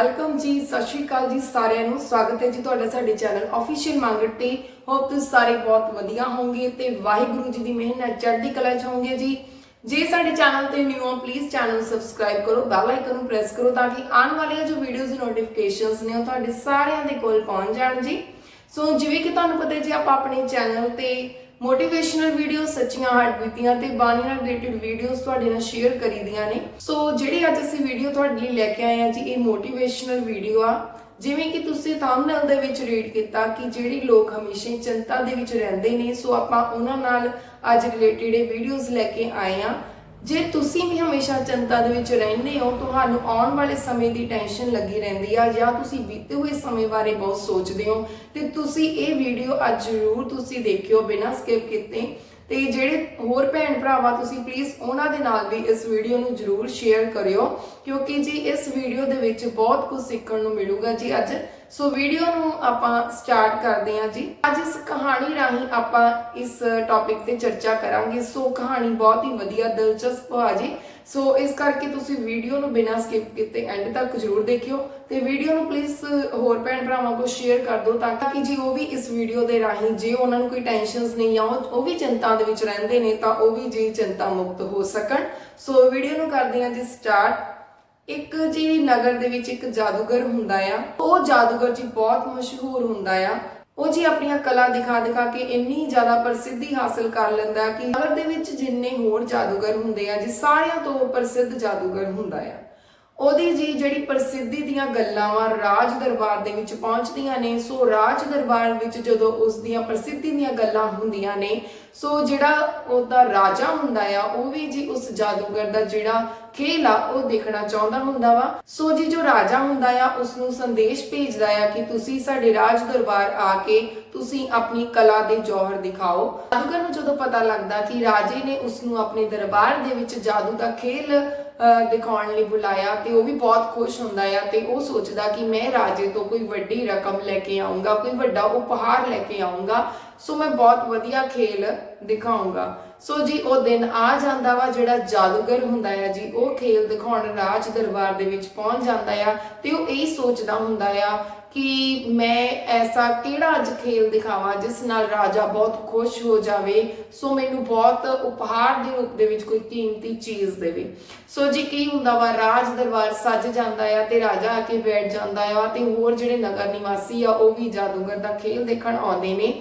Welcome ਜੀ, ਸਤਿ ਸ਼੍ਰੀ ਅਕਾਲ ਜੀ ਸਾਰਿਆਂ ਨੂੰ। ਸਵਾਗਤ ਹੈ ਜੀ ਤੁਹਾਡਾ ਸਾਡੇ ਚੈਨਲ ਅਫੀਸ਼ੀਅਲ ਮੰਗਟ ਤੇ। ਹੋਪ ਤੁਸੀਂ ਸਾਰੇ ਬਹੁਤ ਵਧੀਆ ਹੋਵੋਗੇ ਤੇ ਵਾਹਿਗੁਰੂ ਜੀ ਦੀ ਮਿਹਰ ਨਾਲ ਚੜ੍ਹਦੀ ਕਲਾ ਚ ਹੋਵੋਗੇ ਜੀ। ਜੇ ਸਾਡੇ ਚੈਨਲ ਤੇ ਨਿਊ ਹੋ ਪਲੀਜ਼ ਚੈਨਲ ਨੂੰ ਸਬਸਕ੍ਰਾਈਬ ਕਰੋ ਬੈਲ ਆਈਕਨ ਨੂੰ ਪ੍ਰੈਸ ਕਰੋ ਤਾਂ ਕਿ ਆਉਣ ਵਾਲੀਆਂ ਜੋ ਵੀਡੀਓਜ਼ ਦੀ ਨੋਟੀਫਿਕੇਸ਼ਨਸ ਨੇ ਉਹ ਤੁਹਾਡੇ ਸਾਰਿਆਂ ਦੇ ਕੋਲ ਪਹੁੰਚ ਜਾਣ ਜੀ। ਸੋ ਜਿਵੇਂ ਕਿ ਤੁਹਾਨੂੰ ਪਤਾ ਹੈ ਜੀ, ਆਪਾਂ ਆਪਣੇ ਚੈਨਲ ਤੇ ਮੋਟੀਵੇਸ਼ਨਲ ਵੀਡੀਓ ਸੱਚੀਆਂ ਹਾਰਟ ਬੀਤੀਆਂ ਤੇ ਬਾਣੀ ਨਾਲ ਰਿਲੇਟਡ ਵੀਡੀਓਜ਼ ਤੁਹਾਡੇ ਨਾਲ ਸ਼ੇਅਰ ਕਰੀਦੀਆਂ ਨੇ। ਸੋ ਜਿਹੜੀ ਅੱਜ ਅਸੀਂ ਵੀਡੀਓ ਤੁਹਾਡੇ ਲਈ ਲੈ ਕੇ ਆਏ ਆ ਜੀ, ਇਹ ਮੋਟੀਵੇਸ਼ਨਲ ਵੀਡੀਓ ਆ। ਜਿਵੇਂ ਕਿ ਤੁਸੀਂ ਥੰਬਨੇਲ ਦੇ ਵਿੱਚ ਰੀਡ ਕੀਤਾ ਕਿ ਜਿਹੜੇ ਲੋਕ ਹਮੇਸ਼ਾ ਚਿੰਤਾ ਦੇ ਵਿੱਚ ਰਹਿੰਦੇ ਨੇ ਸੋ ਆਪਾਂ ਉਹਨਾਂ ਨਾਲ ਅੱਜ ਰਿਲੇਟਡ ਇਹ ਵੀਡੀਓਜ਼ ਲੈ ਕੇ ਆਏ ਆ ਜੇ ਤੁਸੀਂ ਵੀ ਹਮੇਸ਼ਾ ਚਿੰਤਾ ਦੇ ਵਿੱਚ ਰਹਿੰਦੇ ਹੋ, ਤੁਹਾਨੂੰ ਆਉਣ ਵਾਲੇ ਸਮੇਂ ਦੀ ਟੈਨਸ਼ਨ ਲੱਗੀ ਰਹਿੰਦੀ ਆ ਜਾਂ ਤੁਸੀਂ ਬੀਤੇ ਹੋਏ ਸਮੇਂ ਬਾਰੇ ਬਹੁਤ ਸੋਚਦੇ ਹੋ, ਤੇ ਤੁਸੀਂ ਇਹ ਵੀਡੀਓ ਅੱਜ ਜ਼ਰੂਰ ਤੁਸੀਂ ਦੇਖਿਓ ਬਿਨਾਂ ਸਕਿਪ ਕੀਤੇ। ਤੇ ਜਿਹੜੇ ਹੋਰ ਭੈਣ ਭਰਾਵਾ, ਤੁਸੀਂ ਪਲੀਜ਼ ਉਹਨਾਂ ਦੇ ਨਾਲ ਵੀ ਇਸ ਵੀਡੀਓ ਨੂੰ ਜ਼ਰੂਰ ਸ਼ੇਅਰ ਕਰਿਓ, ਕਿਉਂਕਿ ਜੀ ਇਸ ਵੀਡੀਓ ਦੇ ਵਿੱਚ ਬਹੁਤ ਕੁਝ ਸਿੱਖਣ ਨੂੰ ਮਿਲੂਗਾ ਜੀ ਅੱਜ। ਸੋ ਵੀਡੀਓ ਨੂੰ ਆਪਾਂ ਸਟਾਰਟ ਕਰਦੇ ਹਾਂ ਜੀ। ਅੱਜ ਇਸ ਕਹਾਣੀ ਰਾਹੀਂ ਆਪਾਂ ਇਸ ਟੌਪਿਕ ਤੇ ਚਰਚਾ ਕਰਾਂਗੇ। ਸੋ ਕਹਾਣੀ ਬਹੁਤ ਹੀ ਵਧੀਆ, ਦਿਲਚਸਪ ਆ ਜੀ। ਸੋ ਇਸ ਕਰਕੇ ਤੁਸੀਂ ਵੀਡੀਓ ਨੂੰ ਬਿਨਾਂ ਸਕਿਪ ਕੀਤੇ ਐਂਡ ਤੱਕ ਜ਼ਰੂਰ ਦੇਖਿਓ ਤੇ ਵੀਡੀਓ ਨੂੰ ਪਲੀਜ਼ ਹੋਰ ਭੈਣ ਭਰਾਵਾਂ ਕੋਲ ਸ਼ੇਅਰ ਕਰ ਦਿਓ ਤਾਂ ਕਿ ਜੀ ਉਹ ਵੀ ਇਸ ਵੀਡੀਓ ਦੇ ਰਾਹੀਂ ਜੇ ਉਹਨਾਂ ਨੂੰ ਕੋਈ ਟੈਨਸ਼ਨਸ ਨਹੀਂ ਆ, ਉਹ ਉਹ ਵੀ ਚਿੰਤਾ ਦੇ ਵਿੱਚ ਰਹਿੰਦੇ ਨੇ ਤਾਂ ਉਹ ਵੀ ਜੀ ਚਿੰਤਾ ਮੁਕਤ ਹੋ ਸਕਣ। ਸੋ ਵੀਡੀਓ ਨੂੰ ਕਰਦੇ ਹਾਂ ਜੀ ਸਟਾਰਟ ਇੱਕ ਜੀ ਨਗਰ ਦੇ ਵਿੱਚ ਇੱਕ ਜਾਦੂਗਰ ਹੁੰਦਾ ਆ। ਉਹ ਜਾਦੂਗਰ ਜੀ ਬਹੁਤ ਮਸ਼ਹੂਰ ਹੁੰਦਾ ਆ। ਉਹ ਜੀ ਆਪਣੀਆਂ ਕਲਾ ਦਿਖਾ ਦਿਖਾ ਕੇ ਇੰਨੀ ਜ਼ਿਆਦਾ ਪ੍ਰਸਿੱਧੀ ਹਾਸਲ ਕਰ ਲੈਂਦਾ ਕਿ ਨਗਰ ਦੇ ਵਿੱਚ ਜਿੰਨੇ ਹੋਰ ਜਾਦੂਗਰ ਹੁੰਦੇ ਆ ਜੀ ਸਾਰਿਆਂ ਤੋਂ ਪ੍ਰਸਿੱਧ ਜਾਦੂਗਰ ਹੁੰਦਾ ਆ। ਉਹਦੀ ਜੀ ਜਿਹੜੀ ਪ੍ਰਸਿੱਧੀ ਦੀਆਂ ਗੱਲਾਂ ਵਾ ਰਾਜ ਦਰਬਾਰ ਦੇ ਵਿੱਚ ਪਹੁੰਚਦੀਆਂ ਨੇ, ਸੋ ਰਾਜ ਦਰਬਾਰ ਵਿੱਚ ਜਦੋਂ ਉਸ ਦੀਆਂ ਪ੍ਰਸਿੱਧੀ ਦੀਆਂ ਗੱਲਾਂ ਹੁੰਦੀਆਂ ਨੇ, ਸੋ ਜਿਹੜਾ ਉਹਦਾ ਰਾਜਾ ਹੁੰਦਾ ਆ, ਉਹ ਵੀ ਜੀ ਉਸ ਜਾਦੂਗਰ ਦਾ ਜਿਹੜਾ ਖੇਲ ਆ ਉਹ ਦੇਖਣਾ ਚਾਹੁੰਦਾ ਹੁੰਦਾ ਵਾ। ਸੋ ਜੀ ਜੋ ਰਾਜਾ ਹੁੰਦਾ ਆ ਉਸ ਨੂੰ ਸੰਦੇਸ਼ ਭੇਜਦਾ ਆ ਕਿ ਤੁਸੀਂ ਸਾਡੇ ਰਾਜ ਦਰਬਾਰ ਆ ਕੇ ਤੁਸੀਂ ਆਪਣੀ ਕਲਾ ਦੇ ਜੌਹਰ ਦਿਖਾਓ। ਜਾਦੂਗਰ ਨੂੰ ਜਦੋਂ ਪਤਾ ਲੱਗਦਾ ਕਿ ਰਾਜੇ ਨੇ ਉਸ ਨੂੰ ਆਪਣੇ ਦਰਬਾਰ ਦੇ ਵਿੱਚ ਜਾਦੂ ਦਾ ਖੇਲ ਅਹ, ਦਿਖਾਉਣ ਲਈ ਬੁਲਾਇਆ ਤੇ ਉਹ ਵੀ ਬਹੁਤ ਖੁਸ਼ ਹੁੰਦਾ ਆ ਤੇ ਉਹ ਸੋਚਦਾ ਕਿ ਮੈਂ ਰਾਜੇ ਤੋਂ ਕੋਈ ਵੱਡੀ ਰਕਮ ਲੈ ਕੇ ਆਉਂਗਾ ਕੋਈ ਵੱਡਾ ਉਪਹਾਰ ਲੈ ਕੇ ਆਉਂਗਾ ਸੋ ਮੈਂ ਬਹੁਤ ਵਧੀਆ ਖੇਲ ਦਿਖਾਉਂਗਾ ਸੋ ਜੀ, ਉਹ ਦਿਨ ਆ ਜਾਂਦਾ ਵਾ ਜਿਹੜਾ ਜਾਦੂਗਰ ਹੁੰਦਾ ਆ ਜੀ, ਉਹ ਖੇਲ ਦਿਖਾਉਣ ਰਾਜ ਦਰਬਾਰ ਦੇ ਵਿੱਚ ਪਹੁੰਚ ਜਾਂਦਾ ਆ ਤੇ ਉਹ ਇਹ ਸੋਚਦਾ ਹੁੰਦਾ ਆ ਕਿ ਮੈਂ ਐਸਾ ਕਿਹੜਾ ਅੱਜ ਖੇਲ ਦਿਖਾਵਾਂ ਜਿਸ ਨਾਲ ਰਾਜਾ ਬਹੁਤ ਖੁਸ਼ ਹੋ ਜਾਵੇ, ਸੋ ਮੈਨੂੰ ਬਹੁਤ ਉਪਹਾਰ ਦੇ ਰੂਪ ਦੇ ਵਿੱਚ ਕੋਈ ਕੀਮਤੀ ਚੀਜ਼ ਦੇਵੇ। ਸੋ ਜੀ, ਕੀ ਹੁੰਦਾ ਵਾ, ਰਾਜ ਦਰਬਾਰ ਸੱਜ ਜਾਂਦਾ ਆ ਤੇ ਰਾਜਾ ਆ ਕੇ ਬੈਠ ਜਾਂਦਾ ਆ ਤੇ ਹੋਰ ਜਿਹੜੇ ਨਗਰ ਨਿਵਾਸੀ ਆ, ਉਹ ਵੀ ਜਾਦੂਗਰ ਦਾ ਖੇਲ ਦੇਖਣ ਆਉਂਦੇ ਨੇ।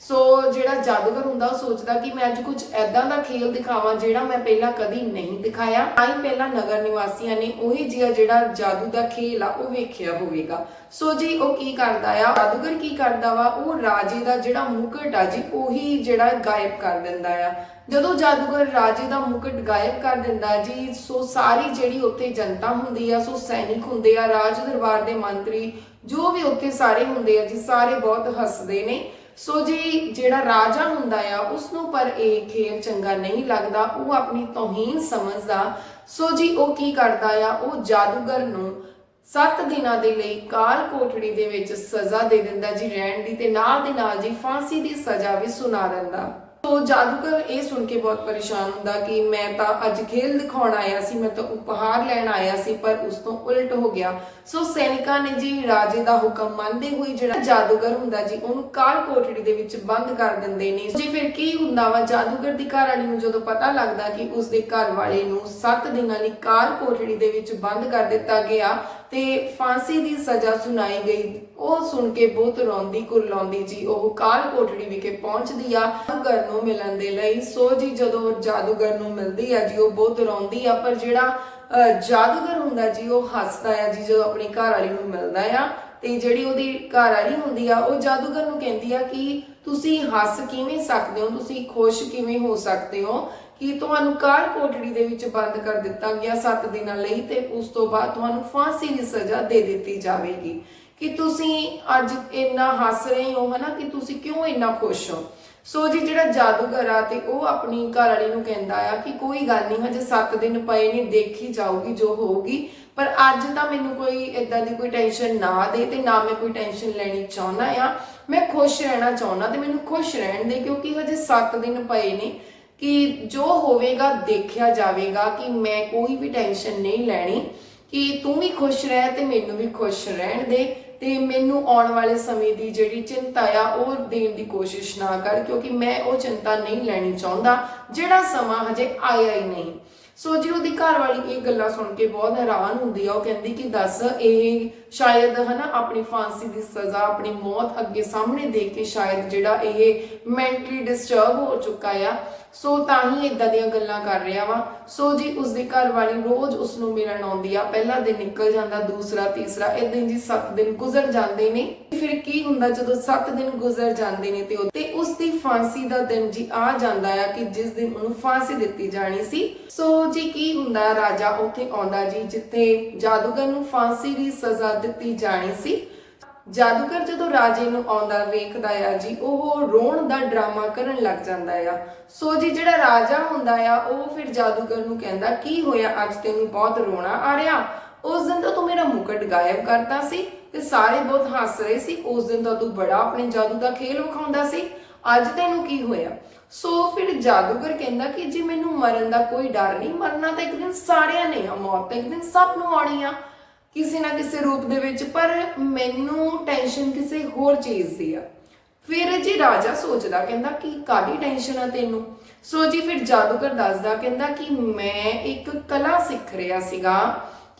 ਸੋ ਜਿਹੜਾ ਜਾਦੂਗਰ ਹੁੰਦਾ ਉਹ ਸੋਚਦਾ ਕਿ ਮੈਂ ਅੱਜ ਕੁਝ ਐਦਾਂ ਦਾ ਖੇਲ ਦਿਖਾਵਾਂ ਜਿਹੜਾ ਮੈਂ ਪਹਿਲਾਂ ਕਦੀ ਨਹੀਂ ਦਿਖਾਇਆ। ਤਾਂ ਹੀ ਪਹਿਲਾਂ ਨਗਰ ਨਿਵਾਸੀਆਂ ਨੇ ਉਹੀ ਜਿਹਾ ਜਿਹੜਾ ਜਾਦੂ ਦਾ ਖੇਲ ਆ, ਉਹ ਵੇਖਿਆ ਹੋਵੇਗਾ। ਸੋ ਜੀ, ਉਹ ਕੀ ਕਰਦਾ ਆ? ਜਾਦੂਗਰ ਕੀ ਕਰਦਾ ਵਾ? ਉਹ ਰਾਜੇ ਦਾ ਜਿਹੜਾ ਮੁਕਟ ਆ ਜੀ, ਉਹੀ ਜਿਹੜਾ ਗਾਇਬ ਕਰ ਦਿੰਦਾ ਆ। ਜਦੋਂ ਜਾਦੂਗਰ ਰਾਜੇ ਦਾ ਮੁਕਟ ਗਾਇਬ ਕਰ ਦਿੰਦਾ ਜੀ, ਸੋ ਸਾਰੀ ਜਿਹੜੀ ਉੱਥੇ ਜਨਤਾ ਹੁੰਦੀ ਆ, ਸੋ ਸੈਨਿਕ ਹੁੰਦੇ ਆ, ਰਾਜ ਦਰਬਾਰ ਦੇ ਮੰਤਰੀ, ਜੋ ਵੀ ਉੱਥੇ ਸਾਰੇ ਹੁੰਦੇ ਆ ਜੀ, ਸਾਰੇ ਬਹੁਤ ਹੱਸਦੇ ਨੇ। ਸੋ ਜੀ ਜਿਹੜਾ ਰਾਜਾ ਹੁੰਦਾ ਆ ਉਸ ਨੂੰ ਪਰ ਇਹ ਖੇਲ ਚੰਗਾ ਨਹੀਂ ਲੱਗਦਾ, ਉਹ ਆਪਣੀ ਤੋਹੀਨ ਸਮਝਦਾ। ਸੋ ਜੀ, ਉਹ ਕੀ ਕਰਦਾ ਆ? ਉਹ ਜਾਦੂਗਰ ਨੂੰ 7 ਦਿਨਾਂ ਦੇ ਲਈ ਕਾਲ ਕੋਠੜੀ ਦੇ ਵਿੱਚ ਸਜ਼ਾ ਦੇ ਦਿੰਦਾ ਜੀ, ਰਹਿਣ ਦੀ ਤੇ ਨਾਲ ਦੇ ਨਾਲ ਜੀ, ਫਾਂਸੀ ਦੀ ਸਜ਼ਾ ਵੀ ਸੁਣਾ ਦਿੰਦਾ। ਸੋ ਜਾਦੂਗਰ ਇਹ ਸੁਣ ਕੇ ਬਹੁਤ ਪਰੇਸ਼ਾਨ ਹੁੰਦਾ ਕਿ ਮੈਂ ਤਾਂ ਅੱਜ ਖੇਲ ਦਿਖਾਉਣ ਆਇਆ ਸੀ, ਮੈਂ ਤਾਂ ਉਪਹਾਰ ਲੈਣ ਆਇਆ ਸੀ, ਪਰ ਉਸ ਤੋਂ ਉਲਟ ਹੋ ਗਿਆ। ਸੋ ਸੈਨਿਕਾਂ ਨੇ ਜੀ ਰਾਜੇ ਦਾ ਹੁਕਮ ਮੰਨਦੇ ਹੋਏ ਜਿਹੜਾ ਜਾਦੂਗਰ ਹੁੰਦਾ ਜੀ, ਉਹਨੂੰ ਕਾਲ ਕੋਠੜੀ ਦੇ ਵਿੱਚ ਬੰਦ ਕਰ ਦਿੰਦੇ ਨੇ। ਜੀ ਫਿਰ ਕੀ ਹੁੰਦਾ ਵਾ? ਜਾਦੂਗਰ ਦੀ ਘਰ ਵਾਲੀ ਨੂੰ ਜਦੋਂ ਪਤਾ ਲੱਗਦਾ ਕਿ ਉਸ ਦੇ ਘਰ ਵਾਲੇ ਨੂੰ 7 ਦਿਨਾਂ ਲਈ ਕਾਲ ਕੋਠੜੀ ਦੇ ਵਿੱਚ ਬੰਦ ਕਰ ਦਿੱਤਾ ਗਿਆ ਤੇ ਫਾਂਸੀ ਦੀ ਸਜ਼ਾ ਸੁਣਾਈ ਗਈ। ਉਹ ਸੁਣ ਕੇ ਬਹੁਤ ਰੋਂਦੀ ਕੁਰਲਾਉਂਦੀ ਜੀ, ਉਹ ਕਾਲ ਕੋਠੜੀ ਵਿਖੇ ਪਹੁੰਚਦੀ ਆ। ਜਾਦੂਗਰ ਨੂੰ ਮਿਲਣ ਦੇ ਲਈ। ਸੋ ਜੀ, ਜਦੋਂ ਜਾਦੂਗਰ ਨੂੰ ਮਿਲਦੀ ਆ ਜੀ, ਉਹ ਬਹੁਤ ਰੋਂਦੀ ਆ, ਪਰ ਜਿਹੜਾ ਜਾਦੂਗਰ ਹੁੰਦਾ ਜੀ, ਉਹ ਹੱਸਦਾ ਆ ਜੀ, ਜਦੋਂ ਆਪਣੀ ਘਰ ਵਾਲੀ ਨੂੰ ਮਿਲਦਾ ਆ। ਤੇ ਜਿਹੜੀ ਉਹਦੀ ਘਰ ਵਾਲੀ ਹੁੰਦੀ ਆ, ਉਹ ਜਾਦੂਗਰ ਨੂੰ ਕਹਿੰਦੀ ਆ ਕਿ ਤੁਸੀਂ ਹੱਸ ਕਿਵੇਂ ਸਕਦੇ ਹੋ? ਤੁਸੀਂ ਖੁਸ਼ ਕਿਵੇਂ ਹੋ ਸਕਦੇ ਹੋ? ਕਿ ਤੁਹਾਨੂੰ ਕਾਲ ਕੋਠੜੀ ਦੇ ਵਿੱਚ ਬੰਦ ਕਰ ਦਿੱਤਾ ਗਿਆ 7 ਦਿਨਾਂ ਲਈ ਤੇ ਉਸ ਤੋਂ ਬਾਅਦ ਤੁਹਾਨੂੰ ਫਾਂਸੀ ਦੀ ਸਜ਼ਾ ਦੇ ਦਿੱਤੀ ਜਾਵੇਗੀ। ਕਿ ਤੁਸੀਂ ਅੱਜ ਇੰਨਾ ਹੱਸ ਰਹੇ ਹੋ, ਹਨਾ? ਕਿ ਤੁਸੀਂ ਕਿਉਂ ਇੰਨਾ ਖੁਸ਼ ਹੋ? ਸੋ ਜੀ, ਜਿਹੜਾ ਜਾਦੂਗਰ ਆ ਤੇ ਉਹ ਆਪਣੀ ਘਰ ਵਾਲੀ ਨੂੰ ਕਹਿੰਦਾ ਆ ਕਿ ਕੋਈ ਗੱਲ ਨਹੀਂ, ਹਜੇ 7 ਦਿਨ ਪਏ ਨੇ, ਦੇਖੀ ਜਾਊਗੀ ਜੋ ਹੋਊਗੀ। ਪਰ ਅੱਜ ਤਾਂ ਮੈਨੂੰ ਕੋਈ ਇਦਾਂ ਦੀ ਕੋਈ ਟੈਨਸ਼ਨ ਨਾ ਦੇ ਤੇ ਨਾ ਮੈਂ ਕੋਈ ਟੈਨਸ਼ਨ ਲੈਣੀ ਚਾਹੁੰਦਾ ਆ। ਮੈਂ ਖੁਸ਼ ਰਹਿਣਾ ਚਾਹੁੰਦਾ ਤੇ ਮੈਨੂੰ ਖੁਸ਼ ਰਹਿਣ ਦੇ ਕਿਉਂਕਿ ਹਜੇ 7 ਦਿਨ ਪਏ ਨੇ। ਕਿ ਜੋ ਹੋਵੇਗਾ, ਦੇਖਿਆ ਜਾਵੇਗਾ ਕਿ ਮੈਂ ਕੋਈ ਵੀ ਟੈਨਸ਼ਨ ਨਹੀਂ ਲੈਣੀ, ਕਿ ਤੂੰ ਵੀ ਖੁਸ਼ ਰਹਿ ਤੇ ਮੈਨੂੰ ਵੀ ਖੁਸ਼ ਰਹਿਣ ਦੇ ਤੇ ਮੈਨੂੰ ਆਉਣ ਵਾਲੇ ਸਮੇਂ ਦੀ ਜਿਹੜੀ ਚਿੰਤਾ ਆ, ਉਹ ਦੇਣ ਦੀ ਕੋਸ਼ਿਸ਼ ਨਾ ਕਰ, ਕਿਉਂਕਿ ਮੈਂ ਉਹ ਚਿੰਤਾ ਨਹੀਂ ਲੈਣੀ ਚਾਹੁੰਦਾ, ਜਿਹੜਾ ਸਮਾਂ ਹਜੇ ਆਇਆ ਹੀ ਨਹੀਂ। ਸੋ ਜੀ, ਉਹਦੀ ਘਰ ਵਾਲੀ ਇਹ ਗੱਲਾਂ ਸੁਣ ਕੇ ਬਹੁਤ ਹੈਰਾਨ ਹੁੰਦੀ ਆ, ਉਹ ਕਹਿੰਦੀ ਕਿ ਦੱਸ, ਇਹ ਸ਼ਾਇਦ, ਹਨਾ, ਆਪਣੀ ਫਾਂਸੀ ਦੀ ਸਜ਼ਾ, ਆਪਣੀ ਮੌਤ ਅੱਗੇ ਸਾਹਮਣੇ ਦੇਖ ਕੇ ਸ਼ਾਇਦ ਜਿਹੜਾ ਇਹ ਮੈਂਟਲੀ ਡਿਸਟਰਬ ਹੋ ਚੁੱਕਾ ਆ। ਸੋ ਤਾਂ ਹੀ ਇਦਾਂ ਦੀਆਂ ਗੱਲਾਂ ਕਰ ਰਿਹਾ ਵਾ। ਸੋ ਜੀ, ਉਸਦੀ ਘਰ ਵਾਲੀ ਰੋਜ਼ ਉਸ ਨੂੰ ਮਿਲਣ ਆਉਂਦੀ ਆ। ਪਹਿਲਾ ਦਿਨ ਨਿਕਲ ਜਾਂਦਾ, ਦੂਸਰਾ, ਤੀਸਰਾ ਇਦਾਂ ਜੀ 7 ਦਿਨ ਗੁਜ਼ਰ ਜਾਂਦੇ ਨੇ। ਫਿਰ ਕੀ ਹੁੰਦਾ ਜਦੋਂ 7 ਦਿਨ ਗੁਜ਼ਰ ਜਾਂਦੇ ਨੇ ਤੇ ਉਹ- ਉਸ ਦੀ ਫਾਂਸੀ ਦਾ ਦਿਨ ਜੀ ਆ ਜਾਂਦਾ ਆ ਕਿ ਜਿਸ ਦਿਨ ਉਹਨੂੰ ਫਾਂਸੀ ਦਿੱਤੀ ਜਾਣੀ ਸੀ। ਸੋ ਜੀ, ਕੀ ਹੁੰਦਾ? ਰਾਜਾ ਉੱਥੇ ਆਉਂਦਾ ਜੀ, ਜਿੱਥੇ ਜਾਦੂਗਰ ਨੂੰ ਫਾਂਸੀ ਦੀ ਸਜ਼ਾ ਦਿੱਤੀ ਜਾਣੀ ਸੀ। ਜਾਦੂਗਰ ਜਦੋਂ ਰਾਜੇ ਨੂੰ ਆਉਂਦਾ ਵੇਖਦਾ ਆ ਜੀ, ਉਹ ਰੋਣ ਦਾ ਡਰਾਮਾ ਕਰਨ ਲੱਗ ਜਾਂਦਾ ਆ। ਸੋ ਜੀ, ਜਿਹੜਾ ਰਾਜਾ ਹੁੰਦਾ ਆ, ਉਹ ਫਿਰ ਜਾਦੂਗਰ ਨੂੰ ਕਹਿੰਦਾ, ਕੀ ਹੋਇਆ? ਅੱਜ ਤੈਨੂੰ ਬਹੁਤ ਰੋਣਾ ਆ ਰਿਹਾ। ਉਸ ਦਿਨ ਤਾਂ ਤੂੰ ਮੇਰਾ ਮੁਕਟ ਗਾਇਬ ਕਰਤਾ ਸੀ ਤੇ ਸਾਰੇ ਬਹੁਤ ਹੱਸ ਰਹੇ ਸੀ। ਉਸ ਦਿਨ ਤਾਂ ਤੂੰ ਬੜਾ ਆਪਣੇ ਜਾਦੂ ਦਾ ਖੇਲ ਵਿਖਾਉਂਦਾ ਸੀ। ਅੱਜ ਤੈਨੂੰ ਕੀ ਹੋਇਆ? ਸੋ ਫਿਰ ਜਾਦੂਗਰ ਕਹਿੰਦਾ ਕਿ ਜੀ ਮੈਨੂੰ ਮਰਨ ਦਾ ਕੋਈ ਡਰ ਨਹੀਂ, ਮਰਨਾ ਤਾਂ ਇੱਕ ਦਿਨ ਸਾਰਿਆਂ ਨੇ ਆ, ਮੌਤ ਤਾਂ ਇੱਕ ਦਿਨ ਸਭ ਨੂੰ ਆਉਣੀ ਆ। ਕਿਸੇ ਨਾ ਕਿਸੇ ਰੂਪ ਦੇ ਵਿੱਚ, ਪਰ ਮੈਨੂੰ ਟੈਨਸ਼ਨ ਕਿਸੇ ਹੋਰ ਚੀਜ਼ ਦੀ ਆ। ਫਿਰ ਜੀ ਰਾਜਾ ਸੋਚਦਾ, ਕਹਿੰਦਾ ਕਿ ਕਾਦੀ ਟੈਨਸ਼ਨ ਆ ਤੈਨੂੰ? ਸੋ ਜੀ ਫਿਰ ਜਾਦੂਗਰ ਦੱਸਦਾ, ਕਹਿੰਦਾ ਕਿ ਮੈਂ ਇੱਕ ਕਲਾ ਸਿੱਖ ਰਿਹਾ ਸੀਗਾ,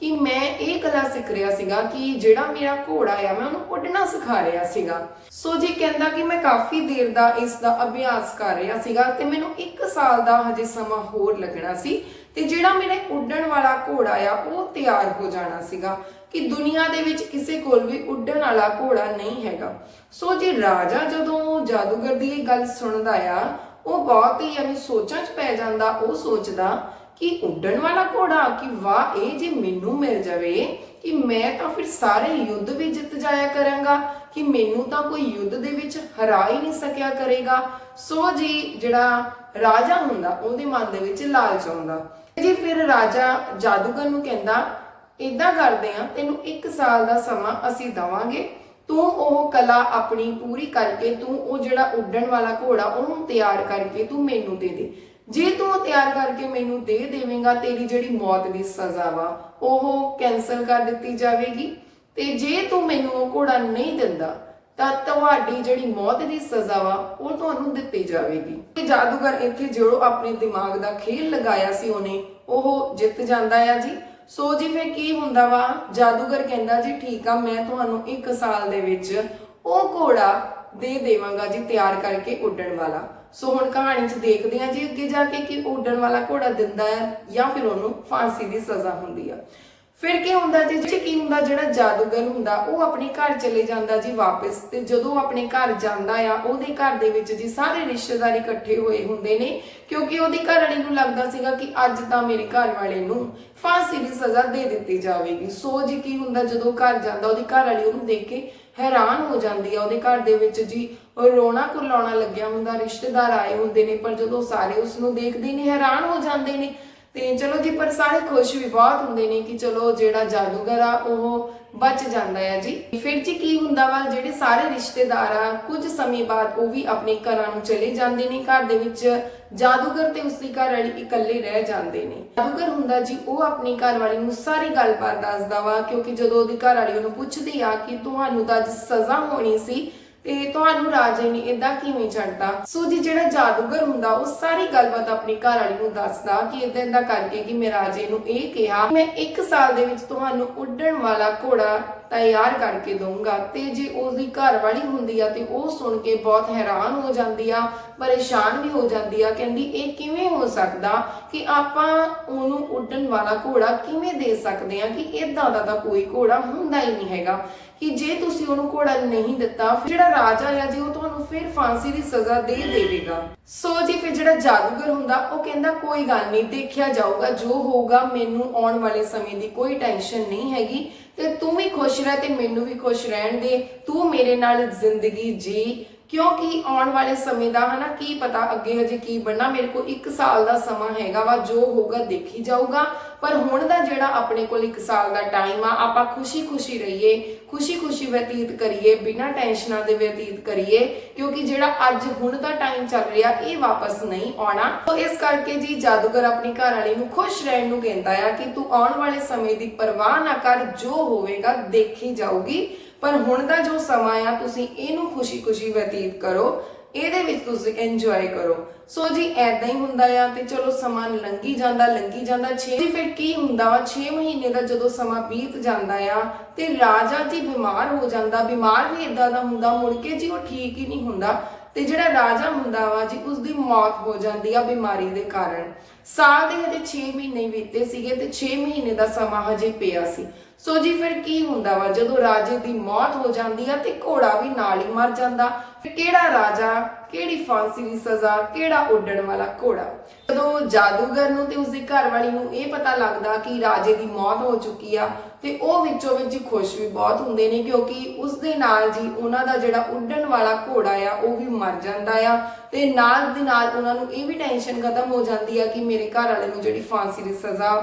ਕਿ ਮੈਂ ਇਹ ਕਲਾ ਸਿੱਖ ਰਿਹਾ ਸੀਗਾ ਕਿ ਜਿਹੜਾ ਮੇਰਾ ਘੋੜਾ ਆ, ਮੈਂ ਉਹਨੂੰ ਉੱਡਣਾ ਸਿਖਾ ਰਿਹਾ ਸੀਗਾ। ਸੋ ਜੀ ਕਹਿੰਦਾ ਕਿ ਮੈਂ ਕਾਫੀ ਦੇਰ ਦਾ ਇਸ ਦਾ ਅਭਿਆਸ ਕਰ ਰਿਹਾ ਸੀਗਾ ਤੇ ਮੈਨੂੰ 1 ਸਾਲ ਦਾ ਹਜੇ ਸਮਾਂ ਹੋਰ ਲੱਗਣਾ ਸੀ ਤੇ ਜਿਹੜਾ ਮੇਰਾ ਉੱਡਣ ਵਾਲਾ ਘੋੜਾ ਆ, ਉਹ ਤਿਆਰ ਹੋ ਜਾਣਾ ਸੀਗਾ ਕਿ ਦੁਨੀਆ ਦੇ ਵਿੱਚ ਕਿਸੇ ਕੋਲ ਵੀ ਉੱਡਣ ਵਾਲਾ ਘੋੜਾ ਨਹੀਂ ਹੈਗਾ। ਸੋ ਜੀ ਰਾਜਾ ਜਦੋਂ ਜਾਦੂਗਰ ਦੀ ਇਹ ਗੱਲ ਸੁਣਦਾ ਆ, ਉਹ ਬਹੁਤ ਹੀ ਯਾਨੀ ਸੋਚਾਂ 'ਚ ਪੈ ਜਾਂਦਾ, ਉਹ ਸੋਚਦਾ ਕਿ ਉੱਡਣ ਵਾਲਾ ਘੋੜਾ, ਕਿ ਵਾਹ, ਇਹ ਜੇ ਮੈਨੂੰ ਮਿਲ ਜਾਵੇ, ਕਿ ਮੈਂ ਤਾਂ ਫਿਰ ਸਾਰੇ ਯੁੱਧ ਵੀ ਜਿੱਤ ਜਾਇਆ ਕਰਾਂਗਾ, ਕਿ ਮੈਨੂੰ ਤਾਂ ਕੋਈ ਯੁੱਧ ਦੇ ਵਿੱਚ ਹਰਾ ਹੀ ਨਹੀਂ ਸਕਿਆ ਕਰੇਗਾ। ਸੋ ਜੀ ਜਿਹੜਾ ਰਾਜਾ ਹੁੰਦਾ, ਉਹਦੇ ਮਨ ਦੇ ਵਿੱਚ ਲਾਲਚ ਆਉਂਦਾ ਜੀ ਫਿਰ ਰਾਜਾ ਜਾਦੂਗਰ ਨੂੰ ਕਹਿੰਦਾ ਇਦਾਂ ਕਰਦੇ ਆ, ਤੈਨੂੰ 1 ਸਾਲ ਦਾ ਸਮਾਂ ਅਸੀਂ ਦਵਾਂਗੇ। ਤੂੰ ਉਹ ਕਲਾ ਆਪਣੀ ਪੂਰੀ ਕਰਕੇ, ਤੂੰ ਉਹ ਜਿਹੜਾ ਉੱਡਣ ਵਾਲਾ ਘੋੜਾ, ਉਹਨੂੰ ਤਿਆਰ ਕਰਕੇ ਤੂੰ ਮੈਨੂੰ ਦੇ ਦੇ। ਜੇ ਤੂੰ ਉਹ ਤਿਆਰ ਕਰਕੇ ਮੈਨੂੰ ਦੇ ਦੇਵੇਂਗਾ, ਤੇਰੀ ਜਿਹੜੀ ਮੌਤ ਦੀ ਸਜ਼ਾ ਵਾ, ਉਹ ਕੈਨਸਲ ਕਰ ਦਿੱਤੀ ਜਾਵੇਗੀ। ਤੇ ਜੇ ਤੂੰ ਮੈਨੂੰ ਉਹ ਘੋੜਾ ਨਹੀਂ ਦਿੰਦਾ ਤਾਂ ਤੁਹਾਡੀ ਜਿਹੜੀ ਮੌਤ ਦੀ ਸਜ਼ਾ ਵਾ, ਉਹ ਤੁਹਾਨੂੰ ਦਿੱਤੀ ਜਾਵੇਗੀ। ਤੇ ਜਾਦੂਗਰ ਇੱਥੇ ਜਿਹੜੋ ਆਪਣੇ ਦਿਮਾਗ ਦਾ ਖੇਲ ਲਗਾਇਆ ਸੀ ਉਹਨੇ, ਉਹ ਜਿੱਤ ਜਾਂਦਾ ਆ ਜੀ। ਸੋ ਜੀ, ਫਿਰ ਕੀ ਹੁੰਦਾ ਵਾ? ਜਾਦੂਗਰ ਕਹਿੰਦਾ ਜੀ, ਠੀਕ ਆ, ਮੈਂ ਤੁਹਾਨੂੰ 1 ਸਾਲ ਦੇ ਵਿੱਚ ਉਹ ਘੋੜਾ ਦੇ ਦੇਵਾਂਗਾ ਜੀ, ਤਿਆਰ ਕਰਕੇ ਉੱਡਣ ਵਾਲਾ। ਸੋ ਹੁਣ ਕਹਾਣੀ 'ਚ ਦੇਖਦੇ ਹਾਂ ਜੀ ਅੱਗੇ ਜਾ ਕੇ ਕਿ ਉੱਡਣ ਵਾਲਾ ਘੋੜਾ ਦਿੰਦਾ ਹੈ ਜਾਂ ਫਿਰ ਉਹਨੂੰ ਫਾਂਸੀ ਦੀ ਸਜ਼ਾ ਹੁੰਦੀ ਆ। ਫਿਰ ਕੀ ਹੁੰਦਾ ਜੀ? ਜੀ ਕੀ ਹੁੰਦਾ, ਜਿਹੜਾ ਜਾਦੂਗਰ ਹੁੰਦਾ, ਉਹ ਆਪਣੇ ਘਰ ਚਲੇ ਜਾਂਦਾ ਜੀ ਵਾਪਸ ਤੇ ਜਦੋਂ ਆਪਣੇ ਘਰ ਜਾਂਦਾ ਆ, ਉਹਦੇ ਘਰ ਦੇ ਵਿੱਚ ਜੀ ਸਾਰੇ ਰਿਸ਼ਤੇਦਾਰ ਇਕੱਠੇ ਹੋਏ ਹੁੰਦੇ ਨੇ, ਕਿਉਂਕਿ ਉਹਦੀ ਘਰ ਵਾਲੀ ਨੂੰ ਲੱਗਦਾ ਸੀਗਾ ਕਿ ਅੱਜ ਤਾਂ ਮੇਰੇ ਘਰ ਵਾਲੇ ਨੂੰ ਫਾਂਸੀ ਦੀ ਸਜ਼ਾ ਦੇ ਦਿੱਤੀ ਜਾਵੇਗੀ। ਸੋ ਜੀ ਕੀ ਹੁੰਦਾ, ਜਦੋਂ ਘਰ ਜਾਂਦਾ, ਉਹਦੀ ਘਰ ਵਾਲੀ ਉਹਨੂੰ ਦੇਖ ਕੇ ਹੈਰਾਨ ਹੋ ਜਾਂਦੀ ਆ। ਉਹਦੇ ਘਰ ਦੇ ਵਿੱਚ ਜੀ ਰੋਣਾ ਕੁਰਲਾਉਣਾ ਲੱਗਿਆ ਹੁੰਦਾ, ਰਿਸ਼ਤੇਦਾਰ ਆਏ ਹੁੰਦੇ ਨੇ, ਪਰ ਜਦੋਂ ਸਾਰੇ ਉਸ ਨੂੰ ਦੇਖਦੇ ਨੇ, ਹੈਰਾਨ ਹੋ ਜਾਂਦੇ ਨੇ ਤੇ ਚਲੋ ਜੀ, ਪਰ ਸਾਰੇ ਖੁਸ਼ ਵੀ ਬਹੁਤ ਹੁੰਦੇ ਨੇ ਕਿ ਚਲੋ ਜਿਹੜਾ ਜਾਦੂਗਰ ਆ, ਉਹ ਬਚ ਜਾਂਦਾ ਹੈ ਜੀ। ਫਿਰ ਜੀ ਕੀ ਹੁੰਦਾ ਵਾ, ਜਿਹੜੇ ਸਾਰੇ ਰਿਸ਼ਤੇਦਾਰ ਆ, ਕੁਝ ਸਮੇਂ ਬਾਅਦ ਉਹ ਵੀ ਆਪਣੇ ਘਰਾਂ ਨੂੰ ਚਲੇ ਜਾਂਦੇ ਨੇ, ਘਰ ਦੇ ਵਿੱਚ ਜਾਦੂਗਰ ਤੇ ਉਸਦੀ ਘਰ ਵਾਲੀ ਇਕੱਲੇ ਰਹਿ ਜਾਂਦੇ ਨੇ। ਜਾਦੂਗਰ ਹੁੰਦਾ ਜੀ, ਉਹ ਆਪਣੀ ਘਰ ਵਾਲੀ ਨੂੰ ਸਾਰੀ ਗੱਲਬਾਤ ਦੱਸਦਾ ਵਾ, ਕਿਉਂਕਿ ਜਦੋਂ ਉਹਦੀ ਘਰ ਵਾਲੀ ਉਹਨੂੰ ਪੁੱਛਦੀ ਆ ਕਿ ਤੁਹਾਨੂੰ ਤਾਂ ਅੱਜ ਸਜ਼ਾ ਹੋਣੀ ਸੀ ਤੇ ਤੁਹਾਨੂੰ ਰਾਜੇ ਨੇ ਇਦਾਂ ਕਿਵੇਂ ਛੱਡਤਾ ਸੋ ਜੀ ਜਿਹੜਾ ਜਾਦੂਗਰ ਹੁੰਦਾ, ਉਹ ਸਾਰੀ ਗੱਲਬਾਤ ਆਪਣੀ ਘਰ ਵਾਲੀ ਨੂੰ ਦੱਸਦਾ ਕਿ ਇਦਾਂ ਇਦਾਂ ਕਰਕੇ ਕਿ ਮੈਂ ਰਾਜੇ ਨੂੰ ਇਹ ਕਿਹਾ, ਮੈਂ 1 ਸਾਲ ਦੇ ਵਿੱਚ ਤੁਹਾਨੂੰ ਉੱਡਣ ਵਾਲਾ ਘੋੜਾ ਤਿਆਰ ਕਰਕੇ ਦਊਂਗਾ। ਤੇ ਜੇ ਉਸਦੀ ਘਰ ਵਾਲੀ ਹੁੰਦੀ ਆ ਤੇ ਉਹ ਸੁਣ ਕੇ ਬਹੁਤ ਹੈਰਾਨ ਹੋ ਜਾਂਦੀ ਆ, ਪਰੇਸ਼ਾਨ ਵੀ ਹੋ ਜਾਂਦੀ ਆ, ਕਹਿੰਦੀ, ਇਹ ਕਿਵੇਂ ਹੋ ਸਕਦਾ ਕਿ ਆਪਾਂ ਉਹਨੂੰ ਉੱਡਣ ਵਾਲਾ ਘੋੜਾ ਕਿਵੇਂ ਦੇ ਸਕਦੇ ਆ ਕਿ ਇਦਾਂ ਦਾ ਤਾਂ ਕੋਈ ਘੋੜਾ ਹੁੰਦਾ ਹੀ ਨਹੀਂ ਹੈਗਾ? ਕਿ ਜੇ ਤੁਸੀਂ ਉਹਨੂੰ ਘੋੜਾ ਨਹੀਂ ਦਿੱਤਾ, ਫਿਰ ਜਿਹੜਾ ਰਾਜਾ ਆ ਜੀ, ਉਹ ਤੁਹਾਨੂੰ ਫਿਰ ਫਾਂਸੀ ਦੀ ਸਜ਼ਾ ਦੇ ਦੇਵੇਗਾ। ਸੋ ਜੀ, ਫਿਰ ਜਿਹੜਾ ਜਾਦੂਗਰ ਹੁੰਦਾ, ਉਹ ਕਹਿੰਦਾ, ਕੋਈ ਗੱਲ ਨਹੀਂ, ਦੇਖਿਆ ਜਾਊਗਾ, ਜੋ ਹੋਊਗਾ, ਮੈਨੂੰ ਆਉਣ ਵਾਲੇ ਸਮੇਂ ਦੀ ਕੋਈ ਟੈਨਸ਼ਨ ਨਹੀਂ ਹੈਗੀ। ਤੇ ਤੂੰ ਵੀ ਖੁਸ਼ ਰਹਿ ਤੇ ਮੈਨੂੰ ਵੀ ਖੁਸ਼ ਰਹਿਣ ਦੇ। ਤੂੰ ਮੇਰੇ ਨਾਲ ਜ਼ਿੰਦਗੀ ਜੀ। ਕਿਉਂਕਿ ਆਉਣ ਵਾਲੇ ਸਮੇਂ ਦਾ ਹਨਾ, ਕੀ ਪਤਾ ਅੱਗੇ ਹਜੇ ਕੀ ਬਣਨਾ, ਮੇਰੇ ਕੋਲ 1 ਸਾਲ ਦਾ ਸਮਾਂ ਹੈਗਾ ਵਾ, ਜੋ ਹੋਊਗਾ ਦੇਖੀ ਜਾਊਗਾ। ਪਰ ਹੁਣ ਦਾ ਜਿਹੜਾ ਆਪਣੇ ਕੋਲ 1 ਸਾਲ ਦਾ ਟਾਈਮ ਆ, ਆਪਾਂ ਖੁਸ਼ੀ-ਖੁਸ਼ੀ ਰਹੀਏ, ਖੁਸ਼ੀ-ਖੁਸ਼ੀ ਬਤੀਤ ਕਰੀਏ, ਬਿਨਾਂ ਟੈਨਸ਼ਨਾਂ ਦੇ ਬਤੀਤ ਕਰੀਏ, ਕਿਉਂਕਿ ਜਿਹੜਾ ਅੱਜ ਹੁਣ ਦਾ ਟਾਈਮ ਚੱਲ ਰਿਹਾ, ਇਹ ਵਾਪਸ ਨਹੀਂ ਆਉਣਾ। ਸੋ ਇਸ ਕਰਕੇ ਜੀ ਜਾਦੂਗਰ ਆਪਣੀ ਘਰ ਵਾਲੀ ਨੂੰ ਖੁਸ਼ ਰਹਿਣ ਨੂੰ ਕਹਿੰਦਾ ਆ ਕਿ ਤੂੰ ਆਉਣ ਵਾਲੇ ਸਮੇਂ ਦੀ ਪਰਵਾਹ ਨਾ ਕਰ, ਜੋ ਹੋਵੇਗਾ ਦੇਖੀ ਜਾਊਗੀ। ਪਰ ਹੁਣ ਦਾ ਜੋ ਸਮਾਂ ਆ, ਤੁਸੀਂ ਇਹਨੂੰ ਖੁਸ਼ੀ-ਖੁਸ਼ੀ ਬਤੀਤ ਕਰੋ, ਇਹਦੇ ਵਿੱਚ ਤੁਸੀਂ ਇੰਜੋਏ ਕਰੋ। ਸੋ ਜੀ ਐਦਾਂ ਹੀ ਹੁੰਦਾ ਆ ਤੇ ਚਲੋ ਸਮਾਂ ਲੰਘੀ ਜਾਂਦਾ ਲੰਘੀ ਜਾਂਦਾ। 6 ਫਿਰ ਕੀ ਹੁੰਦਾ ਵਾ? 6 ਮਹੀਨੇ ਦਾ ਜਦੋਂ ਸਮਾਂ ਬੀਤ ਜਾਂਦਾ ਆ ਤੇ ਰਾਜਾ ਜੀ ਬਿਮਾਰ ਹੋ ਜਾਂਦਾ। ਬਿਮਾਰ ਵੀ ਇਦਾਂ ਦਾ ਹੁੰਦਾ, ਮੁੜ ਕੇ ਜੀ ਉਹ ਠੀਕ ਹੀ ਨਹੀਂ ਹੁੰਦਾ। ਤੇ ਜਿਹੜਾ ਰਾਜਾ ਹੁੰਦਾ ਵਾ ਜੀ ਉਸ ਦੀ ਮੌਤ ਹੋ ਜਾਂਦੀ ਆ ਬਿਮਾਰੀ ਦੇ ਕਾਰਨ। ਸਾਲ ਦੇ ਹਜੇ 6 ਮਹੀਨੇ ਬੀਤੇ ਸੀਗੇ ਤੇ 6 ਮਹੀਨੇ ਦਾ ਸਮਾਂ ਹਜੇ ਪਿਆ ਸੀ। ਸੋ ਜੀ ਫਿਰ ਕੀ ਹੁੰਦਾ ਵਾ? ਜਦੋਂ ਰਾਜੇ ਦੀ ਮੌਤ ਹੋ ਜਾਂਦੀ ਆ ਤੇ ਘੋੜਾ ਵੀ ਨਾਲ ਹੀ ਮਰ ਜਾਂਦਾ। ਫਿਰ ਕਿਹੜਾ ਰਾਜਾ, ਕਿਹੜੀ ਫਾਂਸੀ ਦੀ ਸਜ਼ਾ, ਕਿਹੜਾ ਉੱਡਣ ਵਾਲਾ ਘੋੜਾ? ਜਦੋਂ ਜਾਦੂਗਰ ਨੂੰ ਤੇ ਉਸਦੀ ਘਰਵਾਲੀ ਨੂੰ ਇਹ ਪਤਾ ਲੱਗਦਾ ਕਿ ਰਾਜੇ ਦੀ ਮੌਤ ਹੋ ਚੁੱਕੀ ਆ ਤੇ ਉਹ ਵਿੱਚੋਂ ਵਿੱਚ ਖੁਸ਼ ਵੀ ਬਹੁਤ ਹੁੰਦੇ ਨੇ ਕਿਉਂਕਿ ਉਸਦੇ ਨਾਲ ਜੀ ਉਹਨਾਂ ਦਾ ਜਿਹੜਾ ਉੱਡਣ ਵਾਲਾ ਘੋੜਾ ਆ, ਉਹ ਵੀ ਮਰ ਜਾਂਦਾ ਆ ਤੇ ਨਾਲ ਦੇ ਨਾਲ ਉਹਨਾਂ ਨੂੰ ਇਹ ਵੀ ਟੈਨਸ਼ਨ ਖਤਮ ਹੋ ਜਾਂਦੀ ਆ ਕਿ ਮੇਰੇ ਘਰ ਵਾਲੇ ਨੂੰ ਜਿਹੜੀ ਫਾਂਸੀ ਦੀ ਸਜ਼ਾ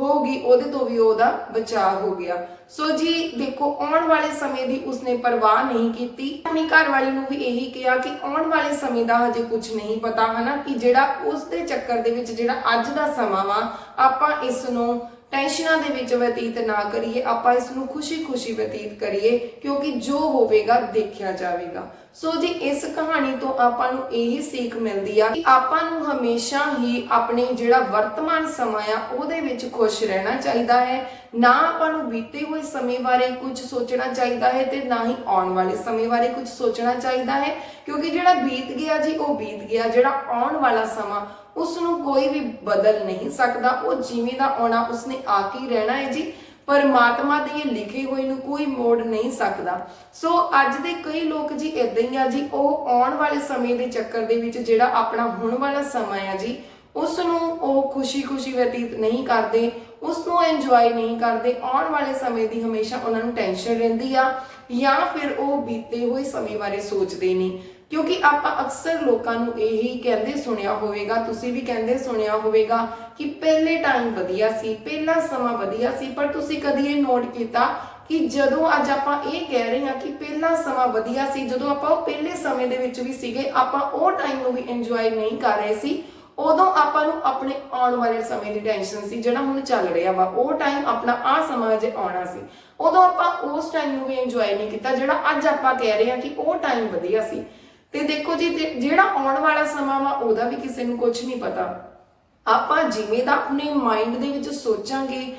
ਹੋਗੀ ਉਹਦੇ ਤੋਂ ਵੀ ਉਹਦਾ ਬਚਾਅ ਹੋ ਗਿਆ। ਸੋ ਜੀ, ਦੇਖੋ, ਆਉਣ ਵਾਲੇ ਸਮੇਂ ਦੀ ਉਸਨੇ ਪਰਵਾਹ ਨਹੀਂ ਕੀਤੀ। ਆਪਣੀ ਘਰਵਾਲੀ ਨੂੰ ਵੀ ਇਹੀ ਕਿਹਾ ਕਿ ਆਉਣ ਵਾਲੇ ਸਮੇਂ ਦਾ ਹਜੇ ਕੁਝ ਨਹੀਂ ਪਤਾ, ਹਨਾ, ਕਿ ਜਿਹੜਾ ਉਸ ਦੇ ਚੱਕਰ ਦੇ ਵਿੱਚ ਜਿਹੜਾ ਅੱਜ ਦਾ ਸਮਾਂ ਵਾ, ਆਪਾਂ ਇਸ ਨੂੰ ਟੈਨਸ਼ਨਾਂ ਦੇ ਵਿੱਚ ਬਤੀਤ ਨਾ ਕਰੀਏ, ਆਪਾਂ ਇਸ ਨੂੰ ਖੁਸ਼ੀ-ਖੁਸ਼ੀ ਬਤੀਤ ਕਰੀਏ, ਕਿਉਂਕਿ ਜੋ ਹੋਵੇਗਾ, ਦੇਖਿਆ ਜਾਵੇਗਾ। ਸੋ ਜੀ, ਇਸ ਕਹਾਣੀ ਤੋਂ ਆਪਾਂ ਨੂੰ ਇਹੀ ਸਿੱਖ ਮਿਲਦੀ ਆ ਕਿ ਆਪਾਂ ਨੂੰ ਹਮੇਸ਼ਾ ਹੀ ਆਪਣੇ ਜਿਹੜਾ ਵਰਤਮਾਨ ਸਮਾਂ ਆ, ਉਹਦੇ ਵਿੱਚ ਖੁਸ਼ ਰਹਿਣਾ ਚਾਹੀਦਾ ਹੈ। ਨਾ ਆਪਾਂ ਨੂੰ ਬੀਤੇ ਹੋਏ ਸਮੇਂ ਬਾਰੇ ਕੁਝ ਸੋਚਣਾ ਚਾਹੀਦਾ ਹੈ ਤੇ ਨਾ ਹੀ ਆਉਣ ਵਾਲੇ ਸਮੇਂ ਬਾਰੇ ਕੁਝ ਸੋਚਣਾ ਚਾਹੀਦਾ ਹੈ। ਕਿਉਂਕਿ ਜਿਹੜਾ ਬੀਤ ਗਿਆ ਜੀ, ਉਹ ਬੀਤ ਗਿਆ। ਜਿਹੜਾ ਆਉਣ ਵਾਲਾ ਸਮਾਂ ਉਸ ਨੂੰ ਕੋਈ ਵੀ ਬਦਲ ਨਹੀਂ ਸਕਦਾ। ਉਹ ਜਿਵੇਂ ਦਾ ਆਉਣਾ ਉਸਨੇ ਆ ਕੇ ਰਹਿਣਾ ਹੈ ਜੀ। ਪਰਮਾਤਮਾ ਦੇ ਇਹ ਲਿਖੇ ਹੋਏ ਨੂੰ ਕੋਈ ਮੋੜ ਨਹੀਂ ਸਕਦਾ। ਸੋ ਅੱਜ ਦੇ ਕਈ ਲੋਕ ਜੀ ਇਦਾਂ ਹੀ ਆ ਜੀ। ਉਹ ਆਉਣ ਵਾਲੇ ਸਮੇਂ ਦੇ ਚੱਕਰ ਦੇ ਵਿੱਚ ਜਿਹੜਾ ਆਪਣਾ ਹੁਣ ਵਾਲਾ ਸਮਾਂ ਆ ਜੀ ਉਸ ਨੂੰ ਉਹ ਖੁਸ਼ੀ-ਖੁਸ਼ੀ ਬਤੀਤ ਨਹੀਂ ਕਰਦੇ ਉਸ ਨੂੰ ਇੰਜੋਏ ਨਹੀਂ ਕਰਦੇ। ਆਉਣ ਵਾਲੇ ਸਮੇਂ ਦੀ ਹਮੇਸ਼ਾ ਉਹਨਾਂ ਨੂੰ ਟੈਨਸ਼ਨ ਰਹਿੰਦੀ ਆ ਜਾਂ ਫਿਰ ਉਹ ਬੀਤੇ ਹੋਏ ਸਮੇਂ ਬਾਰੇ ਸੋਚਦੇ ਨੇ। ਕਿਉਂਕਿ ਆਪਾਂ ਅਕਸਰ ਲੋਕਾਂ ਨੂੰ ਇਹੀ ਕਹਿੰਦੇ ਸੁਣਿਆ ਹੋਵੇਗਾ, ਤੁਸੀਂ ਵੀ ਕਹਿੰਦੇ ਸੁਣਿਆ ਹੋਵੇਗਾ ਕਿ ਪਹਿਲੇ ਟਾਈਮ ਵਧੀਆ ਸੀ, ਪਹਿਲਾ ਸਮਾਂ ਵਧੀਆ ਸੀ, ਪਰ ਤੁਸੀਂ ਕਦੀ ਇਹ ਨੋਟ ਕੀਤਾ ਕਿ ਜਦੋਂ ਅੱਜ ਆਪਾਂ ਇਹ ਕਹਿ ਰਹੇ ਹਾਂ ਕਿ ਪਹਿਲਾ ਸਮਾਂ ਵਧੀਆ ਸੀ, ਜਦੋਂ ਆਪਾਂ ਉਹ ਪਹਿਲੇ ਸਮੇਂ ਦੇ ਵਿੱਚ ਵੀ ਸੀਗੇ, ਆਪਾਂ ਉਹ ਟਾਈਮ ਨੂੰ ਵੀ ਇੰਜੋਏ ਨਹੀਂ ਕਰ ਰਹੇ ਸੀ, ਉਦੋਂ ਆਪਾਂ ਨੂੰ ਆਪਣੇ ਆਉਣ ਵਾਲੇ ਸਮੇਂ ਦੀ ਟੈਨਸ਼ਨ ਸੀ, ਜਿਹੜਾ ਹੁਣ ਚੱਲ ਰਿਹਾ ਵਾ, ਉਹ ਟਾਈਮ ਆਪਣਾ ਆ ਸਮਾਂ ਜੇ ਆਉਣਾ ਸੀ। ਉਦੋਂ ਆਪਾਂ ਉਸ ਟਾਈਮ ਨੂੰ ਵੀ ਇੰਜੋਏ ਨਹੀਂ ਕੀਤਾ, ਜਿਹੜਾ ਅੱਜ ਆਪਾਂ ਕਹਿ ਰਹੇ ਹਾਂ ਕਿ ਉਹ ਟਾਈਮ ਵਧੀਆ ਸੀ। ਤੇ ਦੇਖੋ ਜੀ ਜਿਹੜਾ ਆਉਣ ਵਾਲਾ ਸਮਾਂ ਵਾ, ਉਹਦਾ ਵੀ ਕਿਸੇ ਨੂੰ ਕੁਝ ਨਹੀਂ ਪਤਾ। ਆਪਾਂ ਜਿਵੇਂ ਦਾ ਆਪਣੇ ਮਾਈਂਡ ਦੇ ਵਿੱਚ ਸੋਚਾਂਗੇ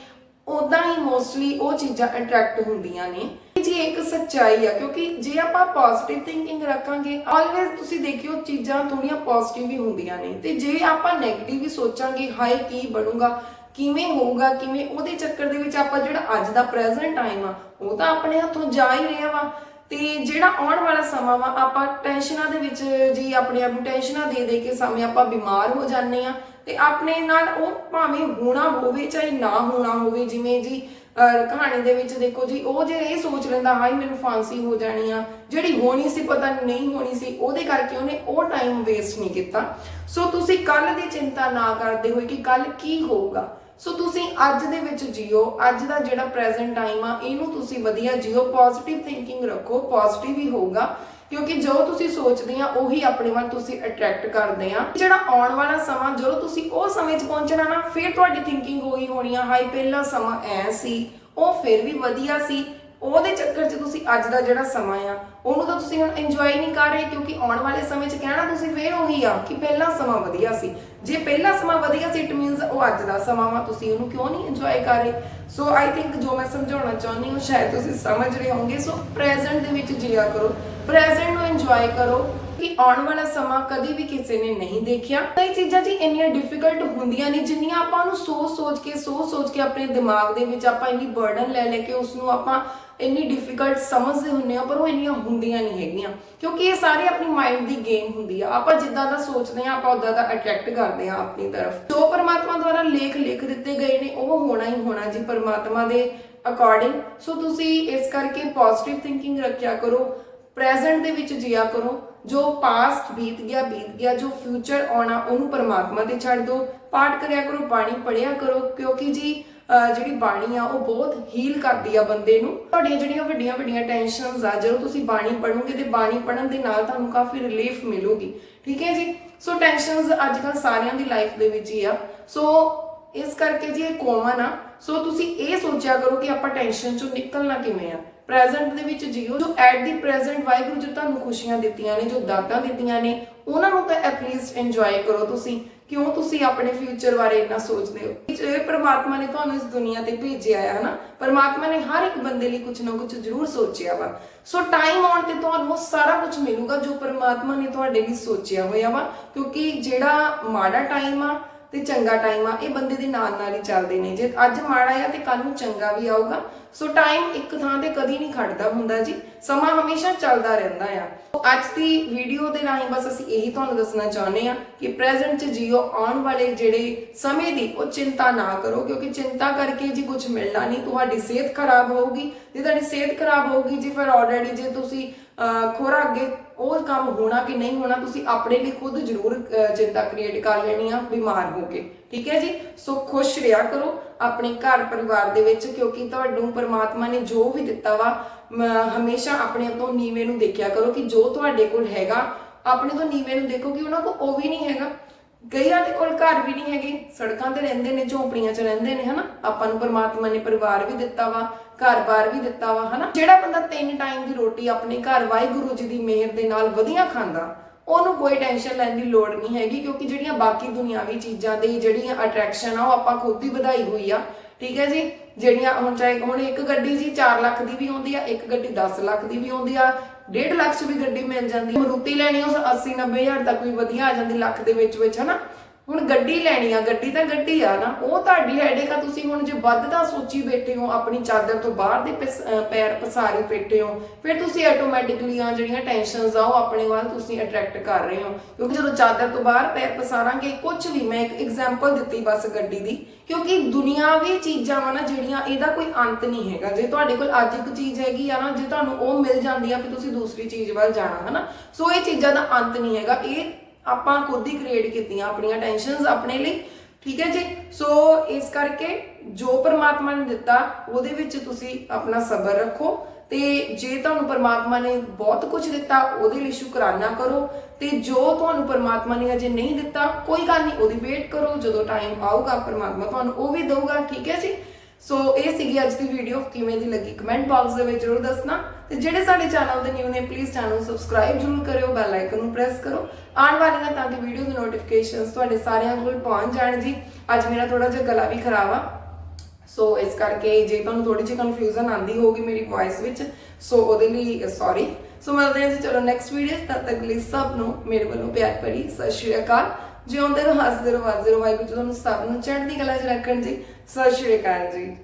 ਉਦਾਂ ਹੀ ਮੋਸਟਲੀ ਉਹ ਚੀਜ਼ਾਂ ਅਟਰੈਕਟ ਹੁੰਦੀਆਂ ਨੇ। ਜੀ ਇੱਕ ਸੱਚਾਈ ਆ, ਕਿਉਂਕਿ ਜੇ ਆਪਾਂ ਪੋਜ਼ਿਟਿਵ ਥਿੰਕਿੰਗ ਰੱਖਾਂਗੇ ਆਲਵੇਜ਼ ਤੁਸੀਂ ਦੇਖਿਓ ਚੀਜ਼ਾਂ ਥੋੜੀਆਂ ਪੋਜ਼ਿਟਿਵ ਹੀ ਹੁੰਦੀਆਂ ਨੇ। ਤੇ ਜੇ ਆਪਾਂ 네ਗੇਟਿਵ ਹੀ ਸੋਚਾਂਗੇ ਹਾਈ ਕੀ ਬਣੂਗਾ, ਕਿਵੇਂ ਹੋਊਗਾ, ਕਿਵੇਂ, ਉਹਦੇ ਚੱਕਰ ਦੇ ਵਿੱਚ ਆਪਾਂ ਜਿਹੜਾ ਅੱਜ ਦਾ ਪ੍ਰੈਜ਼ੈਂਟ ਟਾਈਮ ਆ, ਉਹ ਤਾਂ ਆਪਣੇ ਹੱਥੋਂ ਜਾ ਹੀ ਰਿਹਾ ਵਾ। ਤੇ ਜਿਹੜਾ ਆਉਣ ਵਾਲਾ ਸਮਾਂ ਵਾ, ਆਪਾਂ ਟੈਨਸ਼ਨਾਂ ਦੇ ਵਿੱਚ ਜੀ ਆਪਣੇ ਆਪ ਨੂੰ ਟੈਨਸ਼ਨਾਂ ਦੇ ਦੇ ਕੇ ਸਮੇਂ ਆਪਾਂ ਬਿਮਾਰ ਹੋ ਜਾਂਦੇ ਆ ਤੇ ਆਪਣੇ ਨਾਲ ਉਹ ਭਾਵੇਂ ਹੋਣਾ ਹੋਵੇ, ਚਾਹੇ ਨਾ ਹੋਣਾ ਹੋਵੇ, ਜਿਵੇਂ ਜੀ ਕਹਾਣੀ ਦੇ ਵਿੱਚ ਦੇਖੋ ਜੀ, ਉਹ ਜੇ ਇਹ ਸੋਚ ਲੈਂਦਾ ਹਾਈ ਮੈਨੂੰ ਫਾਂਸੀ ਹੋ ਜਾਣੀ ਆ। ਜਿਹੜੀ ਹੋਣੀ ਸੀ ਪਤਾ ਨਹੀਂ ਹੋਣੀ ਸੀ, ਉਹਦੇ ਕਰਕੇ ਉਹਨੇ ਉਹ ਟਾਈਮ ਵੇਸਟ ਨਹੀਂ ਕੀਤਾ। ਸੋ ਤੁਸੀਂ ਕੱਲ ਦੀ ਚਿੰਤਾ ਨਾ ਕਰਦੇ ਹੋਏ ਕਿ ਕੱਲ ਕੀ ਹੋਊਗਾ। ਸੋ ਤੁਸੀਂ ਅੱਜ ਦੇ ਵਿੱਚ ਜੀਓ, ਅੱਜ ਦਾ ਜਿਹੜਾ ਪ੍ਰੈਜ਼ੈਂਟ ਟਾਈਮ ਆ, ਇਹਨੂੰ ਤੁਸੀਂ ਵਧੀਆ ਜੀਓ ਪੋਜ਼ਿਟਿਵ ਥਿੰਕਿੰਗ ਰੱਖੋ ਪੋਜ਼ਿਟਿਵ ਹੀ ਹੋਊਗਾ, ਕਿਉਂਕਿ ਜੋ ਤੁਸੀਂ ਸੋਚਦੇ ਆ, ਉਹੀ ਆਪਣੇ ਵੱਲ ਤੁਸੀਂ ਅਟਰੈਕਟ ਕਰਦੇ ਆ। ਜਿਹੜਾ ਆਉਣ ਵਾਲਾ ਸਮਾਂ, ਜਦੋਂ ਤੁਸੀਂ ਉਹ ਸਮੇਂ 'ਚ ਪਹੁੰਚਣਾ ਨਾ, ਫਿਰ ਤੁਹਾਡੀ ਥਿੰਕਿੰਗ ਉਹੀ ਹੋਣੀ ਆ ਹਾਈ ਪਹਿਲਾ ਸਮਾਂ ਐ ਸੀ, ਉਹ ਫਿਰ ਵੀ ਵਧੀਆ ਸੀ। ਉਹਦੇ ਚੱਕਰ 'ਚ ਤੁਸੀਂ ਅੱਜ ਦਾ ਜਿਹੜਾ ਸਮਾਂ ਆ ਉਹਨੂੰ ਤਾਂ ਤੁਸੀਂ ਹੁਣ ਇੰਜੋਏ ਨਹੀਂ ਕਰ ਰਹੇ, ਕਿਉਂਕਿ ਆਉਣ ਵਾਲੇ ਸਮੇਂ 'ਚ ਕਹਿਣਾ ਤੁਸੀਂ ਫੇਰ ਉਹੀ ਆ ਕਿ ਪਹਿਲਾ ਸਮਾਂ ਵਧੀਆ ਸੀ। ਜੇ ਪਹਿਲਾ ਸਮਾਂ ਵਧੀਆ ਸੀ ਇਟ ਮੀਨਸ ਉਹ ਅੱਜ ਦਾ ਸਮਾਂ ਵਾ, ਤੁਸੀਂ ਉਹਨੂੰ ਕਿਉਂ ਨਹੀਂ ਇੰਜੋਏ ਕਰ ਰਹੇ? ਸੋ ਆਈ ਥਿੰਕ ਜੋ ਮੈਂ ਸਮਝਾਉਣਾ ਚਾਹੁੰਦੀ ਹਾਂ ਸ਼ਾਇਦ ਤੁਸੀਂ ਸਮਝ ਰਹੇ ਹੋਵੋਗੇ। ਸੋ ਪ੍ਰੈਜ਼ੈਂਟ ਦੇ ਵਿੱਚ ਜੀਆ ਕਰੋ। ਪ੍ਰੈਜ਼ੈਂਟ ਨੂੰ ਇੰਜੋਏ ਕਰੋ ਕਿ ਆਉਣ ਵਾਲਾ ਸਮਾਂ ਕਦੀ ਵੀ ਕਿਸੇ ਨੇ ਨਹੀਂ ਦੇਖਿਆ। ਕਈ ਚੀਜ਼ਾਂ ਜੀ ਇੰਨੀਆਂ ਡਿਫਿਕਲਟ ਹੁੰਦੀਆਂ ਨੇ, ਜਿੰਨੀਆਂ ਆਪਾਂ ਨੂੰ ਸੋਚ ਸੋਚ ਕੇ ਸੋਚ ਸੋਚ ਕੇ ਆਪਣੇ ਦਿਮਾਗ ਦੇ ਵਿੱਚ ਆਪਾਂ ਇੰਨੀ ਬਰਡਨ ਲੈ ਲੈ ਕੇ ਉਸ ਨੂੰ ਆਪਾਂ ਇੰਨੀ ਡਿਫਿਕਲਟ ਸਮਝਦੇ ਹੁੰਨੇ ਆ, ਪਰ ਉਹ ਇੰਨੀਆਂ ਹੁੰਦੀਆਂ ਨਹੀਂ ਹੈਗੀਆਂ। ਕਿਉਂਕਿ ਇਹ ਸਾਰੇ ਆਪਣੀ ਮਾਈਂਡ ਦੀ ਗੇਮ ਹੁੰਦੀ ਆ। ਆਪਾਂ ਜਿੱਦਾਂ ਦਾ ਸੋਚਦੇ ਆ, ਆਪਾਂ ਉਦਾਂ ਦਾ ਅਟਰੈਕਟ ਕਰਦੇ ਆ ਆਪਣੀ ਤਰਫ। ਜੋ ਪਰਮਾਤਮਾ ਦੁਆਰਾ ਲੇਖ ਲਿਖ ਦਿੱਤੇ ਗਏ ਨੇ, ਉਹ ਹੋਣਾ ਹੀ ਹੋਣਾ ਜੀ ਪਰਮਾਤਮਾ ਦੇ ਅਕੋਰਡਿੰਗ ਸੋ ਤੁਸੀਂ ਇਸ ਕਰਕੇ ਪੋਜ਼ਿਟਿਵ ਥਿੰਕਿੰਗ ਰੱਖਿਆ ਕਰੋ ਪ੍ਰੈਜ਼ੈਂਟ ਦੇ ਵਿੱਚ ਜੀਆ ਕਰੋ। ਜੋ ਪਾਸਟ ਬੀਤ ਗਿਆ ਬੀਤ ਗਿਆ, ਜੋ ਫਿਊਚਰ ਆਉਣਾ, ਉਹਨੂੰ ਪਰਮਾਤਮਾ ਤੇ ਛੱਡ ਦਿਓ ਪਾਠ ਕਰਿਆ ਕਰੋ, ਬਾਣੀ ਪੜਿਆ ਕਰੋ, ਕਿਉਂਕਿ ਜੀ ਜਿਹੜੀ ਬਾਣੀ ਆ, ਉਹ ਬਹੁਤ ਹੀਲ ਕਰਦੀ ਆ ਬੰਦੇ ਨੂੰ। ਤੁਹਾਡੀਆਂ ਜਿਹੜੀਆਂ ਵੱਡੀਆਂ ਵੱਡੀਆਂ ਟੈਨਸ਼ਨਸ ਆ, ਜਦੋਂ ਤੁਸੀਂ ਬਾਣੀ ਪੜੋਗੇ ਤੇ ਬਾਣੀ ਪੜਨ ਦੇ ਨਾਲ ਤੁਹਾਨੂੰ ਕਾਫੀ ਰਿਲੀਫ ਮਿਲੂਗੀ। ਠੀਕ ਹੈ ਜੀ? ਸੋ ਟੈਨਸ਼ਨਸ ਅੱਜ ਕੱਲ ਸਾਰਿਆਂ ਦੀ ਲਾਈਫ ਦੇ ਵਿੱਚ ਹੀ ਆ। ਸੋ ਇਸ ਕਰਕੇ ਜੀ ਇਹ ਕੋਮਨ ਆ। ਸੋ ਤੁਸੀਂ ਇਹ ਸੋਚਿਆ ਕਰੋ ਕਿ ਆਪਾਂ ਟੈਨਸ਼ਨ ਚੋਂ ਨਿਕਲਣਾ ਕਿਵੇਂ ਆ? ਪ੍ਰੈਜ਼ੈਂਟ ਦੇ ਵਿੱਚ ਜੀਓ, ਜੋ ਐਟ ਦੀ ਪ੍ਰੈਜ਼ੈਂਟ ਵਾਹਿਗੁਰੂ ਜੋ ਤੁਹਾਨੂੰ ਖੁਸ਼ੀਆਂ ਦਿੱਤੀਆਂ ਨੇ, ਜੋ ਦਾਤਾਂ ਦਿੱਤੀਆਂ ਨੇ, ਉਹਨਾਂ ਨੂੰ ਤਾਂ ਐਟਲੀਸਟ ਇੰਜੋਏ ਕਰੋ ਤੁਸੀਂ। ਕਿਉਂ ਤੁਸੀਂ ਆਪਣੇ ਫਿਊਚਰ ਬਾਰੇ ਇੰਨਾ ਸੋਚਦੇ ਹੋ? ਇਹ ਪ੍ਰਮਾਤਮਾ ਨੇ ਤੁਹਾਨੂੰ ਇਸ ਦੁਨੀਆ ਤੇ ਭੇਜਿਆ ਹੈ ਹਨਾ? ਪ੍ਰਮਾਤਮਾ ਨੇ ਹਰ ਇੱਕ ਬੰਦੇ ਲਈ ਕੁਝ ਨਾ ਕੁਝ ਜ਼ਰੂਰ ਸੋਚਿਆ ਵਾ। ਸੋ ਟਾਈਮ ਆਉਣ ਤੇ ਤੁਹਾਨੂੰ ਸਾਰਾ ਕੁਝ ਮਿਲੂਗਾ ਜੋ ਪ੍ਰਮਾਤਮਾ ਨੇ ਤੁਹਾਡੇ ਲਈ ਸੋਚਿਆ ਹੋਇਆ ਵਾ, ਕਿਉਂਕਿ ਜਿਹੜਾ ਮਾੜਾ ਟਾਈਮ ਆ ਤੇ ਚੰਗਾ ਟਾਈਮ ਆ, ਇਹ ਬੰਦੇ ਦੇ ਨਾਲ ਨਾਲ ਹੀ ਚੱਲਦੇ ਨੇ। ਜੇ ਅੱਜ ਮਾੜਾ ਆ ਤੇ ਕੱਲ ਨੂੰ ਚੰਗਾ ਵੀ ਆਊਗਾ। ਸੋ ਟਾਈਮ ਇੱਕ ਥਾਂ ਤੇ ਕਦੀ ਨਹੀਂ ਖੜਦਾ ਹੁੰਦਾ ਜੀ। ਸਮਾਂ ਹਮੇਸ਼ਾ ਚੱਲਦਾ ਰਹਿੰਦਾ ਆ। ਅੱਜ ਦੀ ਵੀਡੀਓ ਦੇ ਰਾਹੀਂ ਬਸ ਅਸੀਂ ਇਹੀ ਤੁਹਾਨੂੰ ਦੱਸਣਾ ਚਾਹੁੰਦੇ ਆ ਕਿ ਪ੍ਰੈਜ਼ੈਂਟ 'ਚ ਜੀਓ, ਆਉਣ ਵਾਲੇ ਜਿਹੜੇ ਸਮੇਂ ਦੀ, ਉਹ ਚਿੰਤਾ ਨਾ ਕਰੋ। ਕਿਉਂਕਿ ਚਿੰਤਾ ਕਰਕੇ ਜੀ ਕੁਝ ਮਿਲਣਾ ਨਹੀਂ, ਤੁਹਾਡੀ ਸਿਹਤ ਖਰਾਬ ਹੋਊਗੀ। ਜੇ ਤੁਹਾਡੀ ਸਿਹਤ ਖਰਾਬ ਹੋਊਗੀ, ਜੀ ਫਿਰ ਆਲਰੇਡੀ ਜੇ ਤੁਸੀਂ ਖੋਰਾ ਅੱਗੇ ਉਹ ਕੰਮ ਹੋਣਾ ਕਿ ਨਹੀਂ ਹੋਣਾ, ਤੁਸੀਂ ਆਪਣੇ ਲਈ ਖੁਦ ਜ਼ਰੂਰ ਚਿੰਤਾ ਕ੍ਰੀਏਟ ਕਰ ਲੈਣੀ ਆ, ਬਿਮਾਰ ਹੋ ਕੇ। ਠੀਕ ਹੈ ਜੀ? ਸੋ ਖੁਸ਼ ਰਿਹਾ ਕਰੋ ਆਪਣੇ ਘਰ ਪਰਿਵਾਰ ਦੇ ਵਿੱਚ, ਕਿਉਂਕਿ ਤੁਹਾਨੂੰ ਪਰਮਾਤਮਾ ਨੇ ਜੋ ਵੀ ਦਿੱਤਾ ਵਾ ਹਮੇਸ਼ਾ ਆਪਣੇ ਤੋਂ ਨੀਵੇਂ ਨੂੰ ਦੇਖਿਆ ਕਰੋ ਕਿ ਜੋ ਤੁਹਾਡੇ ਕੋਲ ਹੈਗਾ, ਆਪਣੇ ਤੋਂ ਨੀਵੇਂ ਨੂੰ ਦੇਖੋ ਕਿ ਉਹਨਾਂ ਕੋਲ ਉਹ ਵੀ ਨਹੀਂ ਹੈਗਾ। ਕਈਆਂ ਦੇ ਕੋਲ ਘਰ ਵੀ ਨਹੀਂ ਹੈਗੇ, ਸੜਕਾਂ ਤੇ ਰਹਿੰਦੇ ਨੇ, ਝੋਪੜੀਆਂ 'ਚ ਰਹਿੰਦੇ ਨੇ, ਹਨਾ? ਆਪਾਂ ਨੂੰ ਪਰਮਾਤਮਾ ਨੇ ਪਰਿਵਾਰ ਵੀ ਦਿੱਤਾ ਵਾ ਘਰ-ਬਾਰ ਵੀ ਦਿੱਤਾ ਵਾ, ਹਨਾ? ਜਿਹੜਾ ਬੰਦਾ ਤਿੰਨ ਟਾਈਮ ਦੀ ਰੋਟੀ ਆਪਣੇ ਘਰ ਵਾਹਿਗੁਰੂ ਜੀ ਦੀ ਮਿਹਰ ਦੇ ਨਾਲ ਵਧੀਆ ਖਾਂਦਾ, ਉਹਨੂੰ ਕੋਈ ਟੈਨਸ਼ਨ ਲੈਣ ਦੀ ਲੋੜ ਨਹੀਂ ਹੈਗੀ, ਕਿਉਂਕਿ ਜਿਹੜੀਆਂ ਬਾਕੀ ਦੁਨਿਆਵੀ ਚੀਜ਼ਾਂ ਦੇ ਜਿਹੜੀਆਂ ਅਟਰੈਕਸ਼ਨ ਆ, ਉਹ ਆਪਾਂ ਖੁਦ ਹੀ ਵਧਾਈ ਹੋਈ ਆ, ਠੀਕ ਹੈ ਜੀ? ਜਿਹੜੀਆਂ ਹੁਣ ਚਾਹੇ, ਹੁਣ ਇੱਕ ਗੱਡੀ ਜੀ 4 ਲੱਖ ਦੀ ਵੀ ਆਉਂਦੀ ਆ, ਇੱਕ ਗੱਡੀ 10 ਲੱਖ ਦੀ ਵੀ ਆਉਂਦੀ ਆ 1.5 ਲੱਖ 'ਚ ਵੀ ਗੱਡੀ ਮਿਲ ਜਾਂਦੀ ਆ। ਮਰੂਤੀ ਲੈਣੀ ਉਸ 80 90 ਹਜ਼ਾਰ ਤੱਕ ਵੀ ਵਧੀਆ ਆ ਜਾਂਦੀ, ਲੱਖ ਦੇ ਵਿੱਚ ਵਿੱਚ ਹਨਾ? ਹੁਣ ਗੱਡੀ ਲੈਣੀ ਆ, ਗੱਡੀ ਤਾਂ ਗੱਡੀ ਆ ਨਾ, ਉਹ ਤੁਹਾਡੀ ਹੈਡੇਕ ਆ, ਤੁਸੀਂ ਹੁਣ ਜੇ ਵੱਧ ਦਾ ਸੋਚੀ ਬੈਠੇ ਹੋ, ਆਪਣੀ ਚਾਦਰ ਤੋਂ ਬਾਹਰ ਦੇ ਪੈਰ ਪਸਾਰੀ ਬੈਠੇ ਹੋ, ਫਿਰ ਤੁਸੀਂ ਆਟੋਮੈਟਿਕਲੀ ਆ ਜਿਹੜੀਆਂ ਟੈਨਸ਼ਨਸ ਆ, ਉਹ ਆਪਣੇ ਵੱਲ ਤੁਸੀਂ ਅਟਰੈਕਟ ਕਰ ਰਹੇ ਹੋ। ਕਿਉਂਕਿ ਜਦੋਂ ਚਾਦਰ ਤੋਂ ਬਾਹਰ ਪੈਰ ਪਸਾਰਾਂਗੇ ਕੁਝ ਵੀ, ਮੈਂ ਇੱਕ ਐਗਜ਼ਾਮਪਲ ਦਿੱਤੀ ਬਸ ਗੱਡੀ ਦੀ, ਕਿਉਂਕਿ ਦੁਨਿਆਵੀ ਚੀਜ਼ਾਂ ਵਾ ਨਾ ਜਿਹੜੀਆਂ, ਇਹਦਾ ਕੋਈ ਅੰਤ ਨਹੀਂ ਹੈਗਾ। ਜੇ ਤੁਹਾਡੇ ਕੋਲ ਅੱਜ ਇੱਕ ਚੀਜ਼ ਹੈਗੀ ਆ ਨਾ, ਜੇ ਤੁਹਾਨੂੰ ਉਹ ਮਿਲ ਜਾਂਦੀ ਆ, ਫਿਰ ਤੁਸੀਂ ਦੂਸਰੀ ਚੀਜ਼ ਵੱਲ ਜਾਣਾ, ਹਨਾ? ਸੋ ਇਹ ਚੀਜ਼ਾਂ ਦਾ ਅੰਤ ਨਹੀਂ ਹੈਗਾ, ਇਹ ਆਪਾਂ ਖੁਦ ਹੀ ਕ੍ਰੀਏਟ ਕੀਤੀਆਂ ਆਪਣੀਆਂ ਟੈਨਸ਼ਨਸ ਆਪਣੇ ਲਈ, ਠੀਕ ਹੈ ਜੀ? ਸੋ ਇਸ ਕਰਕੇ ਜੋ ਪਰਮਾਤਮਾ ਨੇ ਦਿੱਤਾ, ਉਹਦੇ ਵਿੱਚ ਤੁਸੀਂ ਆਪਣਾ ਸਬਰ ਰੱਖੋ ਤੇ ਜੇ ਤੁਹਾਨੂੰ ਪਰਮਾਤਮਾ ਨੇ ਬਹੁਤ ਕੁਝ ਦਿੱਤਾ, ਉਹਦੇ ਲਈ ਸ਼ੁਕਰਾਨਾ ਕਰੋ ਤੇ ਜੋ ਤੁਹਾਨੂੰ ਪਰਮਾਤਮਾ ਨੇ ਅਜੇ ਨਹੀਂ ਦਿੱਤਾ, ਕੋਈ ਗੱਲ ਨਹੀਂ, ਉਹਦੀ ਵੇਟ ਕਰੋ, ਜਦੋਂ ਟਾਈਮ ਆਊਗਾ, ਪਰਮਾਤਮਾ ਤੁਹਾਨੂੰ ਉਹ ਵੀ ਦਊਗਾ, ਠੀਕ ਹੈ ਜੀ? ਸੋ ਇਹ ਸੀਗੀ ਅੱਜ ਦੀ ਵੀਡੀਓ ਕਿਵੇਂ ਦੀ ਲੱਗੀ ਕਮੈਂਟ ਬਾਕਸ ਦੇ ਵਿੱਚ ਜ਼ਰੂਰ ਦੱਸਣਾ। ਤੇ ਜਿਹੜੇ ਸਾਡੇ ਚੈਨਲ ਦੇ ਨਿਊ ਨੇ ਪਲੀਜ਼ ਚੈਨਲ ਸਬਸਕ੍ਰਾਈਬ ਜ਼ਰੂਰ ਕਰਿਓ ਬੈਲ ਆਈਕਨ ਨੂੰ ਪ੍ਰੈਸ ਕਰੋ। ਆਉਣ ਵਾਲੀਆਂ ਤਾਂ ਕਿ ਵੀਡੀਓ ਦੀ ਨੋਟੀਫਿਕੇਸ਼ਨਸ ਤੁਹਾਡੇ ਸਾਰਿਆਂ ਕੋਲ ਪਹੁੰਚ ਜਾਣ ਜੀ। ਅੱਜ ਮੇਰਾ ਥੋੜਾ ਜਿਹਾ ਗਲਾ ਵੀ ਖਰਾਬ ਆ। ਸੋ ਇਸ ਕਰਕੇ ਜੇ ਤੁਹਾਨੂੰ ਥੋੜੀ ਜਿਹੀ ਕਨਫਿਊਜ਼ਨ ਆਂਦੀ ਹੋਊਗੀ ਮੇਰੀ ਵੌਇਸ ਵਿੱਚ ਸੋ ਉਹਦੇ ਲਈ ਸੌਰੀ ਸੋ ਮਿਲਦੇ ਹਾਂ ਜੀ, ਚਲੋ ਨੈਕਸਟ ਵੀਡੀਓ ਤਦ ਤੱਕ ਲਈ ਸਭ ਨੂੰ ਮੇਰੇ ਵੱਲੋਂ ਪਿਆਰ ਭਰੀ, ਸਤਿ ਸ਼੍ਰੀ ਅਕਾਲ। ਜਿਉਂਦੇ ਰਹੋ ਹੱਸਦੇ ਰਹੋ ਵਾਜ਼ਦੇ ਰਹੋ। ਵਾਹਿਗੁਰੂ ਜੀ ਤੁਹਾਨੂੰ ਸਭ ਨੂੰ ਚੜ੍ਹਦੀ ਕਲਾ 'ਚ ਰੱਖਣ ਜੀ। ਸਤਿ ਸ਼੍ਰੀ ਅਕਾਲ ਜੀ।